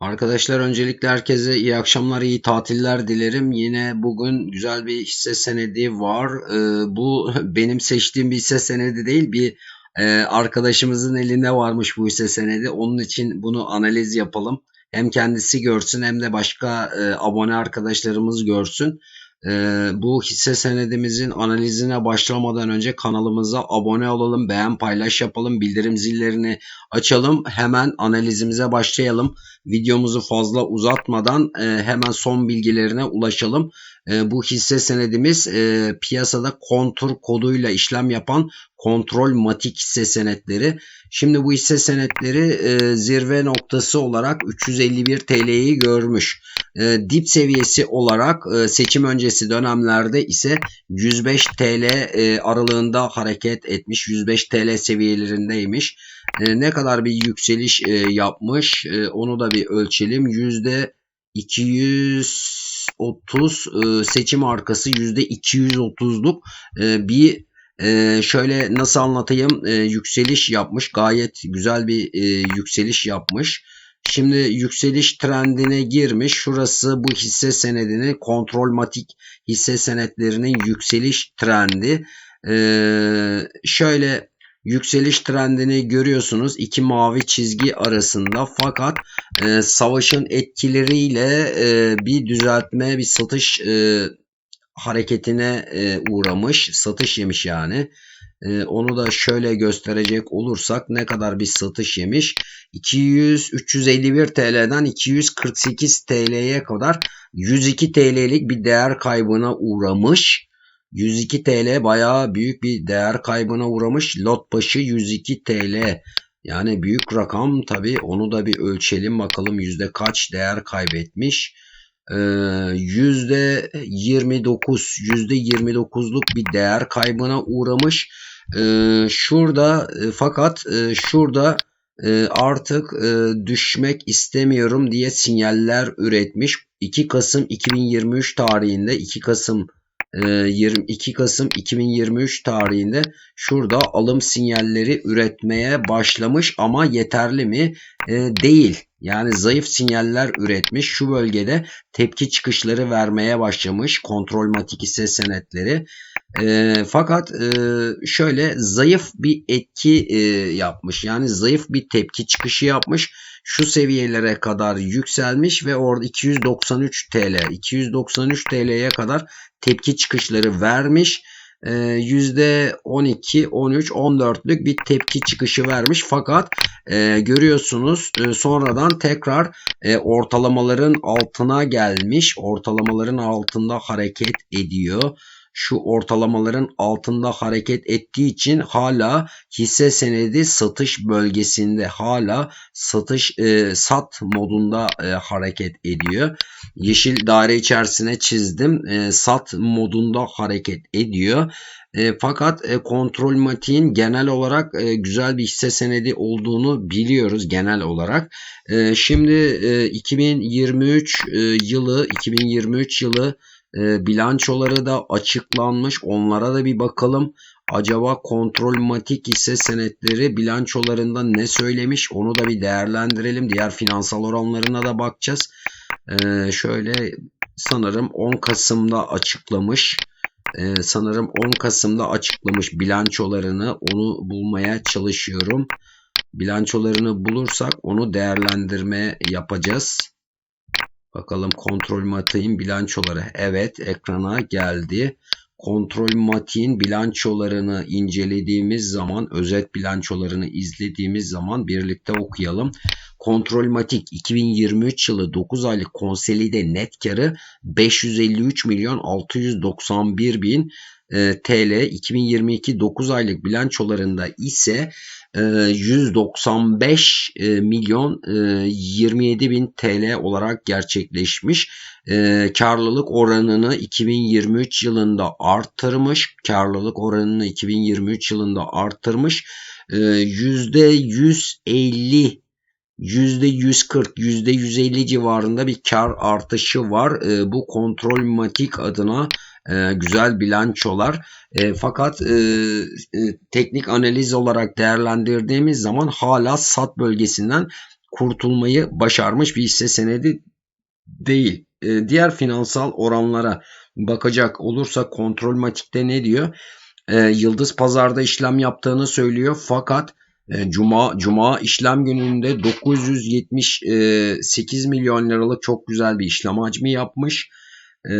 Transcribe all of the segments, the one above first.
Arkadaşlar öncelikle herkese iyi akşamlar, iyi tatiller dilerim. Yine bugün güzel bir hisse senedi var. Ee, bu benim seçtiğim bir hisse senedi değil, bir e, arkadaşımızın elinde varmış bu hisse senedi. Onun için bunu analiz yapalım. Hem kendisi görsün hem de başka e, abone arkadaşlarımız görsün. Ee, bu hisse senedimizin analizine başlamadan önce kanalımıza abone olalım, beğen, paylaş yapalım, bildirim zillerini açalım. Hemen analizimize başlayalım. Videomuzu fazla uzatmadan e, hemen son bilgilerine ulaşalım. Ee, bu hisse senedimiz e, piyasada kontur koduyla işlem yapan kontrol matik hisse senetleri. Şimdi bu hisse senetleri e, zirve noktası olarak 351 TL'yi görmüş. E, dip seviyesi olarak seçim öncesi dönemlerde ise 105 TL aralığında hareket etmiş. 105 TL seviyelerindeymiş. Ne kadar bir yükseliş yapmış onu da bir ölçelim. %200 30 e, seçim arkası %230'luk e, bir e, şöyle nasıl anlatayım yükseliş yapmış gayet güzel bir yükseliş yapmış. Şimdi yükseliş trendine girmiş. Şurası bu hisse senedini kontrolmatik hisse senetlerinin yükseliş trendi. Ee, şöyle yükseliş trendini görüyorsunuz. İki mavi çizgi arasında. Fakat e, savaşın etkileriyle e, bir düzeltme bir satış e, hareketine e, uğramış. Satış yemiş yani. E, onu da şöyle gösterecek olursak ne kadar bir satış yemiş? 200 351 TL'den 248 TL'ye kadar 102 TL'lik bir değer kaybına uğramış 102 TL bayağı büyük bir değer kaybına uğramış. Lot başı 102 TL. Yani büyük rakam tabi onu da bir ölçelim bakalım yüzde kaç değer kaybetmiş. Ee, yüzde 29 yüzde 29'luk bir değer kaybına uğramış. Ee, şurada e, fakat e, şurada e, artık düşmek istemiyorum diye sinyaller üretmiş. 2 Kasım 2023 tarihinde 2 Kasım 22 ee, Kasım 2023 tarihinde şurada alım sinyalleri üretmeye başlamış ama yeterli mi? E, değil. Yani zayıf sinyaller üretmiş. Şu bölgede tepki çıkışları vermeye başlamış kontrolmatik hisse senetleri. E, fakat e, şöyle zayıf bir etki e, yapmış. Yani zayıf bir tepki çıkışı yapmış şu seviyelere kadar yükselmiş ve orada 293 TL 293 TL'ye kadar tepki çıkışları vermiş. %12, 13, 14'lük bir tepki çıkışı vermiş. Fakat e, görüyorsunuz e, sonradan tekrar e, ortalamaların altına gelmiş. Ortalamaların altında hareket ediyor şu ortalamaların altında hareket ettiği için hala hisse senedi satış bölgesinde hala satış e, sat modunda e, hareket ediyor. Yeşil daire içerisine çizdim. E, sat modunda hareket ediyor. E, fakat e, kontrol matiğin genel olarak e, güzel bir hisse senedi olduğunu biliyoruz genel olarak. E, şimdi e, 2023 e, yılı 2023 yılı e, bilançoları da açıklanmış. Onlara da bir bakalım. Acaba kontrolmatik ise senetleri bilançolarında ne söylemiş onu da bir değerlendirelim. Diğer finansal oranlarına da bakacağız. Ee, şöyle sanırım 10 Kasım'da açıklamış. Ee, sanırım 10 Kasım'da açıklamış bilançolarını onu bulmaya çalışıyorum. Bilançolarını bulursak onu değerlendirme yapacağız. Bakalım kontrol matiğin bilançoları. Evet ekrana geldi. Kontrol matiğin bilançolarını incelediğimiz zaman, özet bilançolarını izlediğimiz zaman birlikte okuyalım. Kontrol matik 2023 yılı 9 aylık konsolide net karı 553 milyon 691 bin TL 2022 9 aylık bilançolarında ise 195 e, e, milyon 27 bin TL olarak gerçekleşmiş. Karlılık oranını 2023 yılında arttırmış. Karlılık oranını 2023 yılında arttırmış. %150 %140, %150 civarında bir kar artışı var. Bu kontrol matik adına e, güzel bilançolar. E, fakat e, e, teknik analiz olarak değerlendirdiğimiz zaman hala sat bölgesinden kurtulmayı başarmış bir hisse senedi değil. E, diğer finansal oranlara bakacak olursa kontrol matikte ne diyor? E, Yıldız pazarda işlem yaptığını söylüyor fakat e, Cuma Cuma işlem gününde 978 milyon liralık çok güzel bir işlem hacmi yapmış. E,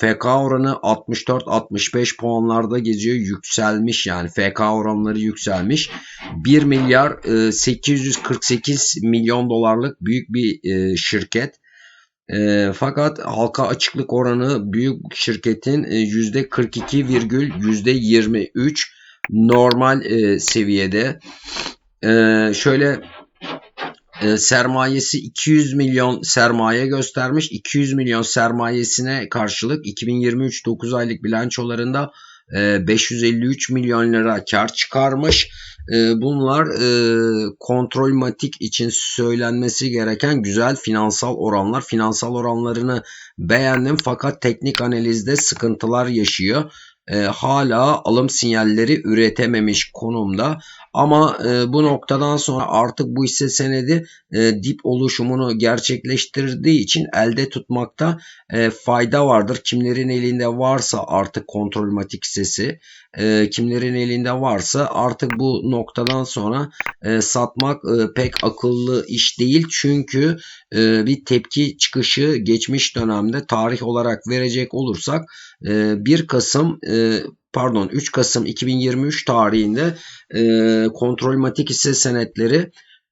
FK oranı 64-65 puanlarda geziyor. Yükselmiş yani FK oranları yükselmiş. 1 milyar 848 milyon dolarlık büyük bir şirket. E, fakat halka açıklık oranı büyük şirketin %42,23 normal e, seviyede. E, şöyle e, sermayesi 200 milyon sermaye göstermiş. 200 milyon sermayesine karşılık 2023 9 aylık bilançolarında 553 milyon lira kar çıkarmış. Bunlar kontrolmatik için söylenmesi gereken güzel finansal oranlar. Finansal oranlarını beğendim fakat teknik analizde sıkıntılar yaşıyor e, hala alım sinyalleri üretememiş konumda. Ama e, bu noktadan sonra artık bu hisse senedi e, dip oluşumunu gerçekleştirdiği için elde tutmakta e, fayda vardır. Kimlerin elinde varsa artık kontrolmatik hissesi, e, kimlerin elinde varsa artık bu noktadan sonra e, satmak e, pek akıllı iş değil. Çünkü e, bir tepki çıkışı geçmiş dönemde tarih olarak verecek olursak e, 1 Kasım e, pardon 3 Kasım 2023 tarihinde e, kontrolmatik hisse senetleri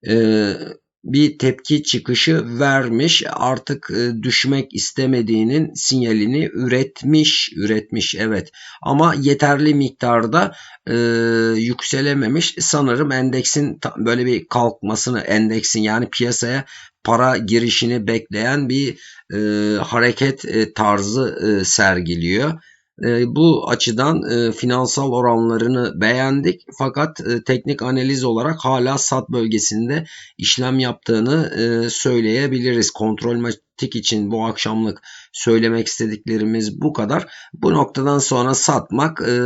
e, bir tepki çıkışı vermiş. Artık e, düşmek istemediğinin sinyalini üretmiş. Üretmiş evet. Ama yeterli miktarda e, yükselememiş. Sanırım endeksin böyle bir kalkmasını endeksin yani piyasaya para girişini bekleyen bir e, hareket e, tarzı e, sergiliyor. E, bu açıdan e, finansal oranlarını beğendik fakat e, teknik analiz olarak hala sat bölgesinde işlem yaptığını e, söyleyebiliriz. Kontrol tik için bu akşamlık söylemek istediklerimiz bu kadar. Bu noktadan sonra satmak e,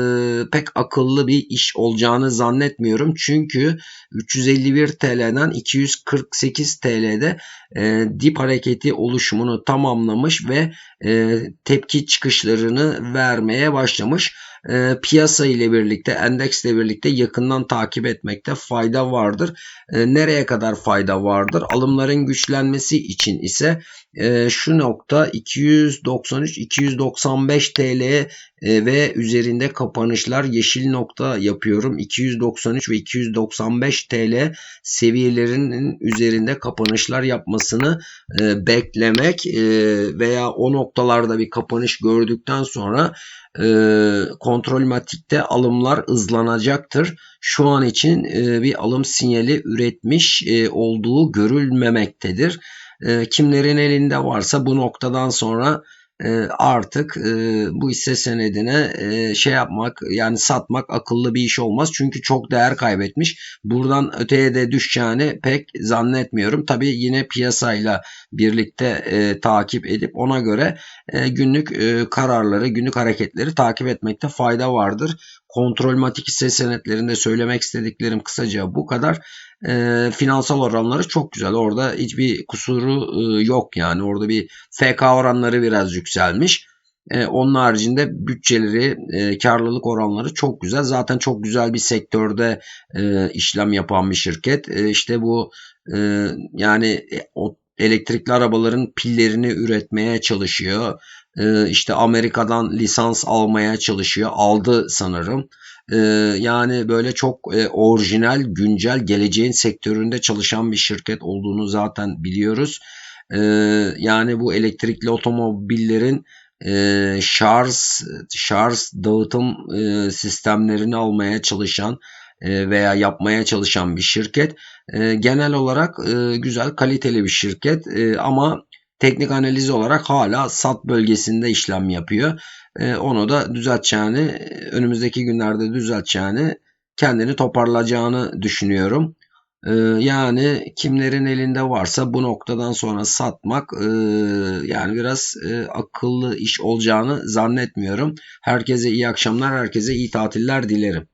pek akıllı bir iş olacağını zannetmiyorum. Çünkü 351 TL'den 248 TL'de e, dip hareketi oluşumunu tamamlamış ve e, tepki çıkışlarını vermeye başlamış e, piyasa ile birlikte, endeksle birlikte yakından takip etmekte fayda vardır. E, nereye kadar fayda vardır? Alımların güçlenmesi için ise e, şu nokta 293-295 TL e, ve üzerinde kapanışlar yeşil nokta yapıyorum. 293 ve 295 TL seviyelerinin üzerinde kapanışlar yapmasını e, beklemek e, veya o noktalarda bir kapanış gördükten sonra e, kontrolmatikte alımlar hızlanacaktır. Şu an için bir alım sinyali üretmiş olduğu görülmemektedir. E, kimlerin elinde varsa bu noktadan sonra e, artık e, bu hisse senedine e, şey yapmak yani satmak akıllı bir iş olmaz. Çünkü çok değer kaybetmiş. Buradan öteye de düşeceğini pek zannetmiyorum. Tabi yine piyasayla birlikte takip edip ona göre günlük kararları, günlük hareketleri takip etmekte fayda vardır. Kontrolmatik hisse senetlerinde söylemek istediklerim kısaca bu kadar. E, finansal oranları çok güzel. Orada hiçbir kusuru e, yok yani. Orada bir FK oranları biraz yükselmiş. E, onun haricinde bütçeleri, e, karlılık oranları çok güzel. Zaten çok güzel bir sektörde e, işlem yapan bir şirket. E, işte bu e, yani e, o elektrikli arabaların pillerini üretmeye çalışıyor. E, işte Amerika'dan lisans almaya çalışıyor. Aldı sanırım. E, yani böyle çok e, orijinal, güncel, geleceğin sektöründe çalışan bir şirket olduğunu zaten biliyoruz. E, yani bu elektrikli otomobillerin e, şarj şarj dağıtım e, sistemlerini almaya çalışan e, veya yapmaya çalışan bir şirket. Genel olarak güzel, kaliteli bir şirket ama teknik analiz olarak hala sat bölgesinde işlem yapıyor. Onu da düzelteceğini, önümüzdeki günlerde düzelteceğini, kendini toparlayacağını düşünüyorum. Yani kimlerin elinde varsa bu noktadan sonra satmak yani biraz akıllı iş olacağını zannetmiyorum. Herkese iyi akşamlar, herkese iyi tatiller dilerim.